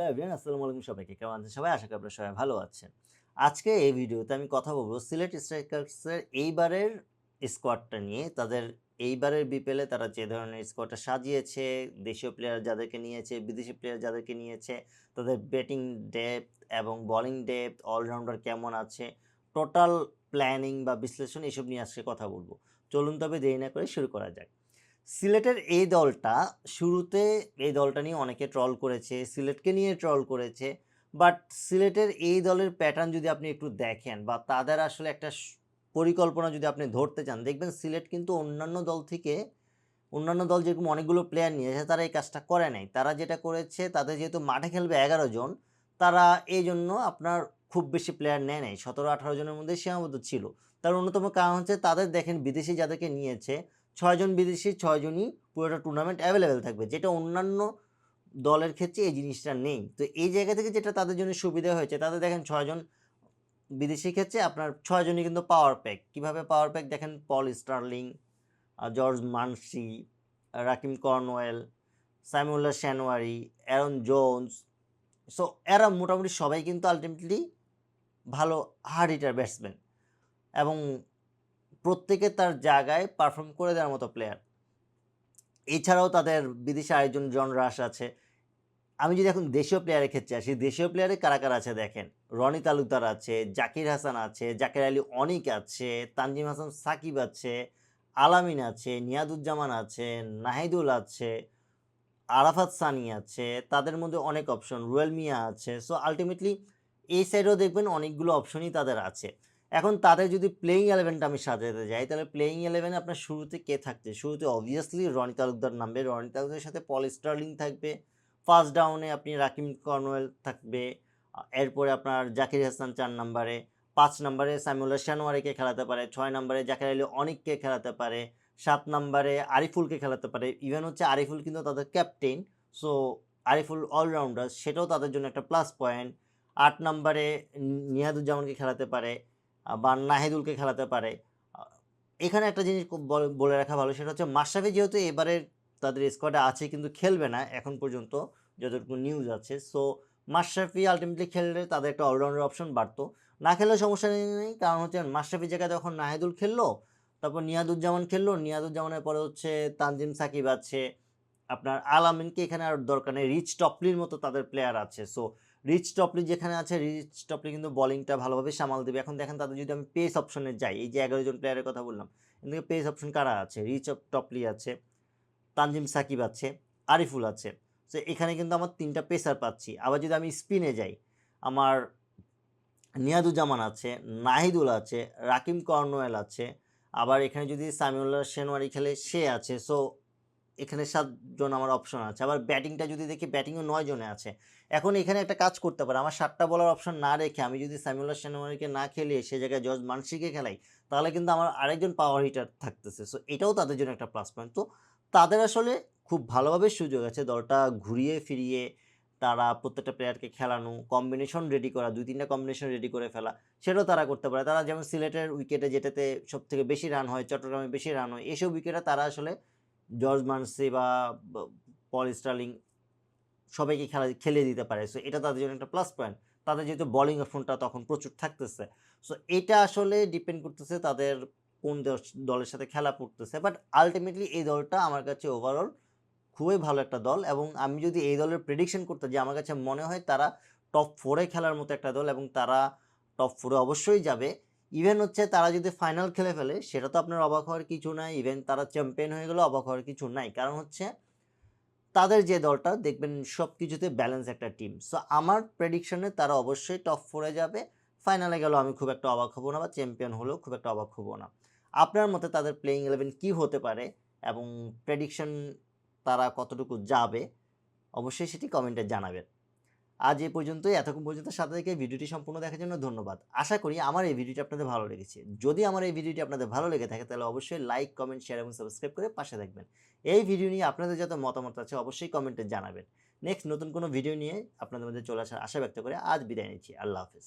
Hello everyone, আসসালামু আলাইকুম সবাইকে। কেমন আছেন সবাই? আশা করি আপনারা সবাই ভালো আছেন। আজকে এই ভিডিওতে আমি কথা বলব সিলেট স্ট্রাইকার্সের এইবারের স্কোয়াডটা নিয়ে। তাদের এইবারের বিপিএলে তারা যে ধরনের স্কোয়াডটা সাজিয়েছে, দেশীয় প্লেয়ার যাদেরকে নিয়েছে, বিদেশি প্লেয়ার যাদেরকে নিয়েছে, তাদের ব্যাটিং ডেপথ এবং বোলিং ডেপথ অলরাউন্ডার কেমন আছে টোটাল প্ল্যানিং বা বিশ্লেষণ এসব নিয়ে আজকে কথা বলব। চলুন তবে দেরি না করে শুরু করা যাক। সিলেটের এই দলটা শুরুতে এই দলটা নিয়ে অনেকে ট্রল করেছে, সিলেটকে নিয়ে ট্রল করেছে বাট সিলেটের এই দলের প্যাটার্ন যদি আপনি একটু দেখেন বা তাদের আসলে একটা পরিকল্পনা যদি আপনি ধরতে চান, দেখবেন সিলেট কিন্তু অন্যান্য দল থেকে, অন্যান্য দল যেরকম অনেকগুলো প্লেয়ার নিয়েছে তারা এই কাজটা করে নাই। তারা যেটা করেছে, তাদের যেহেতু মাঠে খেলবে এগারো জন, তারা এই জন্য আপনার খুব বেশি প্লেয়ার নেয় নাই। সতেরো আঠারো জনের মধ্যে সীমাবদ্ধ ছিল। তার অন্যতম কারণ হচ্ছে তাদের দেখেন বিদেশি যাদেরকে নিয়েছে ছয়জন বিদেশি ছয়জনই পুরোটা টুর্নামেন্ট অ্যাভেলেবেল থাকবে। যেটা অন্যান্য দলের ক্ষেত্রে এই জিনিসটা নেই। তো এই জায়গা থেকে যেটা তাদের জন্য সুবিধা হয়েছে তাদের দেখেন ছয়জন বিদেশি ক্ষেত্রে আপনার ছয়জনই কিন্তু পাওয়ার প্যাক কীভাবে পাওয়ার প্যাক দেখেন Paul Stirling George Munsey Rahkeem Cornwall Samiullah Shinwari Aaron Jones so এরা মোটামুটি সবাই কিন্তু আলটিমেটলি ভালো হার্ড হিটার ব্যাটসম্যান এবং প্রত্যেকে তার জায়গায় পারফর্ম করে দেওয়ার মতো প্লেয়ার এছাড়াও তাদের বিদেশে আরেকজন জন রাস আছে। আমি যদি এখন দেশীয় প্লেয়ারের ক্ষেত্রে আসি দেশীয় প্লেয়ারে কারা কারা আছে দেখেন? রনি তালুকদার আছে, জাকির হাসান আছে, জাকির আলী অনিক আছে, তানজিম হাসান সাকিব আছে, আলামিন আছে, নিয়াদুজ্জামান আছে, নাহিদুল আছে, আরাফাত সানি আছে, তাদের মধ্যে অনেক অপশন রুয়েল মিয়া আছে। সো আলটিমেটলি এই সাইডেও দেখবেন অনেকগুলো অপশনই তাদের আছে। এখন তাদের যদি প্লেইং ইলেভেনটা আমি সাজাতে যাই, তাহলে প্লেইং ইলেভেনে আপনার শুরুতে কে থাকছে? শুরুতে অবভিয়াসলি রনি তালুকদার নামবে। রনি তালুকদারের সাথে পল স্টার্লিং থাকবে। ফার্স্ট ডাউনে আপনি রাকিম কর্নওয়েল থাকবে। এরপরে আপনার জাকির হাসান চার নম্বরে। পাঁচ নম্বরে সাইমুল্লাহ শানোয়ারিকে খেলাতে পারে। ছয় নম্বরে জাকির আলী অনেককে খেলাতে পারে। সাত নম্বরে আরিফুলকে খেলাতে পারে। ইভেন হচ্ছে আরিফুল কিন্তু তাদের ক্যাপ্টেন সো আরিফুল অলরাউন্ডার সেটাও তাদের জন্য একটা প্লাস পয়েন্ট আট নম্বরে নিয়াদুজ্জামানকে খেলাতে পারে। বা নাহিদুলকে খেলাতে পারে। এখানে একটা জিনিস বলে রাখা ভালো, সেটা হচ্ছে মাশরাফি যেহেতু এবারে তাদের স্কোয়াডে আছে কিন্তু খেলবে না এখন পর্যন্ত, যতটুকু নিউজ আছে। সো মাশরাফি আলটিমেটলি খেললে তাদের একটা অলরাউন্ডার অপশন বাড়তো। না খেললে সমস্যা নেই কারণ হচ্ছে মাশরাফি জায়গায় যখন নাহিদুল খেললো, তারপর নিয়াদুজ্জামান খেললো, নিয়াদুজ্জামানের পরে হচ্ছে তানজিম সাকিব আছে। আপনার আলামিনকে এখানে আর দরকার নেই রিচ টপলির মতো তাদের প্লেয়ার আছে। সো রিচ টপলি যেখানে আছে রিচ টপলি কিন্তু বলিংটা ভালোভাবে সামাল দেবে। এখন দেখেন তাদের যদি আমি পেস অপশনে যাই, এই যে এগারো জন প্লেয়ারের কথা বললাম এদিকে পেস অপশন কারা আছে? রিচ টপলি আছে, তানজিম সাকিব আছে, আরিফুল আছে। সো এখানে কিন্তু আমার তিনটা পেসার পাচ্ছি। আবার যদি আমি স্পিনে যাই, আমার নিয়াদুজ্জামান আছে, নাহিদুল আছে, রাকিম কর্নওয়েল আছে, আবার এখানে যদি সামিউল্লাহ শেনওয়ারি খেলে সে আছে সো এখানে সাতজন আমার অপশন আছে। আবার ব্যাটিংটা যদি দেখি ব্যাটিংও নয় জনে আছে। এখন এখানে একটা কাজ করতে পারে। আমার সাতটা বলার অপশন না রেখে আমি যদি সামিউল্লাহ শেনওয়ারিকে না খেলিয়ে সে জায়গায় জর্জ মানসিকে খেলাই, তাহলে কিন্তু আমার আরেকজন পাওয়ার হিটার থাকতেছে। সো এটাও তাদের জন্য একটা প্লাস পয়েন্ট তো, তাদের আসলে খুব ভালোভাবে সুযোগ আছে দলটা ঘুরিয়ে ফিরিয়ে, তারা প্রত্যেকটা প্লেয়ারকে খেলানো কম্বিনেশন রেডি করা, দুই তিনটা কম্বিনেশন রেডি করে ফেলা, সেটাও তারা করতে পারে। তারা যেমন সিলেটের উইকেটে যেটাতে সব থেকে বেশি রান হয়, চট্টগ্রামে বেশি রান হয়, এসব উইকেটে তারা আসলে জর্জ মানসি বা, ব- পল স্টার্লিং সবাইকে খেলা খেলে দিতে পারে। সো এটা তাদের জন্য একটা প্লাস পয়েন্ট তাদের যেহেতু বোলিং অপশনটা তখন প্রচুর থাকতেছে। সো এটা আসলে ডিপেন্ড করতেছে তাদের কোন দলের সাথে খেলা পড়তেছে। বাট আলটিমেটলি এই দলটা আমার কাছে ওভারঅল খুবই ভালো একটা দল এবং আমি যদি এই দলের প্রেডিকশন করতে যে আমার কাছে মনে হয় তারা টপ ফোরে খেলার মতো একটা দল এবং তারা টপ ফোরে অবশ্যই যাবে। ইভেন হচ্ছে তারা যদি ফাইনাল খেলে ফেলে, সেটা তো আপনার অবাক হওয়ার কিছু নাই ইভেন তারা চ্যাম্পিয়ন হয়ে গেলেও অবাক হওয়ার কিছু নাই। কারণ হচ্ছে, তাদের যে দলটা, দেখবেন সব কিছুতে ব্যালেন্স একটা টিম সো আমার প্রেডিকশনে তারা অবশ্যই টপ ফোরে যাবে। ফাইনালে গেলেও আমি খুব একটা অবাক হব না বা চ্যাম্পিয়ন হলেও খুব একটা অবাক হব না। আপনার মতে তাদের প্লেইং ইলেভেন কী হতে পারে? এবং প্রেডিকশন তারা কতটুকু যাবে? অবশ্যই সেটি কমেন্টে জানাবেন। আজ এ পর্যন্তই। এতক্ষণ পর্যন্ত সাথে ভিডিওটি সম্পূর্ণ দেখার জন্য ধন্যবাদ। আশা করি আমার এই ভিডিওটি আপনাদের ভালো লেগেছে। যদি আমার এই ভিডিওটি আপনাদের ভালো লেগে থাকে, তাহলে অবশ্যই লাইক কমেন্ট শেয়ার এবং সাবস্ক্রাইব করে পাশে থাকবেন। এই ভিডিও নিয়ে আপনাদের যত মতামত আছে অবশ্যই কমেন্টে জানাবেন। নেক্সট নতুন কোনো ভিডিও নিয়ে আপনাদের মধ্যে চলে আসার আশা ব্যক্ত করে আজ বিদায় নিচ্ছি। আল্লাহ হাফিজ।